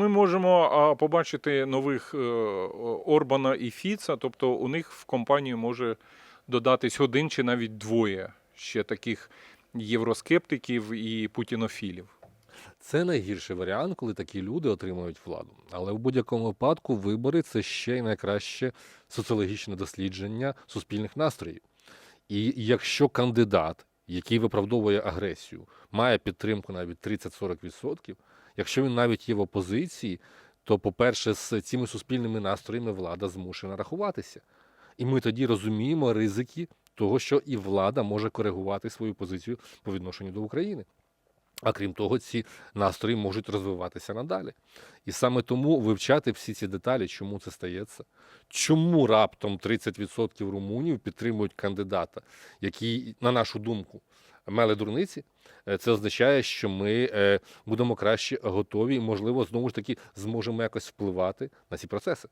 Ми можемо побачити нових е, Орбана і Фіца, тобто у них в компанію може додатись один чи навіть двоє ще таких євроскептиків і путінофілів. Це найгірший варіант, коли такі люди отримують владу. Але в будь-якому випадку вибори це ще й найкраще соціологічне дослідження суспільних настроїв. І якщо кандидат, який виправдовує агресію, має підтримку навіть 30-40%, якщо він навіть є в опозиції, то, по-перше, з цими суспільними настроями влада змушена рахуватися. І ми тоді розуміємо ризики того, що і влада може коригувати свою позицію по відношенню до України. А крім того, ці настрої можуть розвиватися надалі. І саме тому вивчати всі ці деталі, чому це стається, чому раптом 30% румунів підтримують кандидата, який, на нашу думку, мели дурниці, е, це означає, що ми е, будемо краще готові і, можливо, знову ж таки зможемо якось впливати на ці процеси.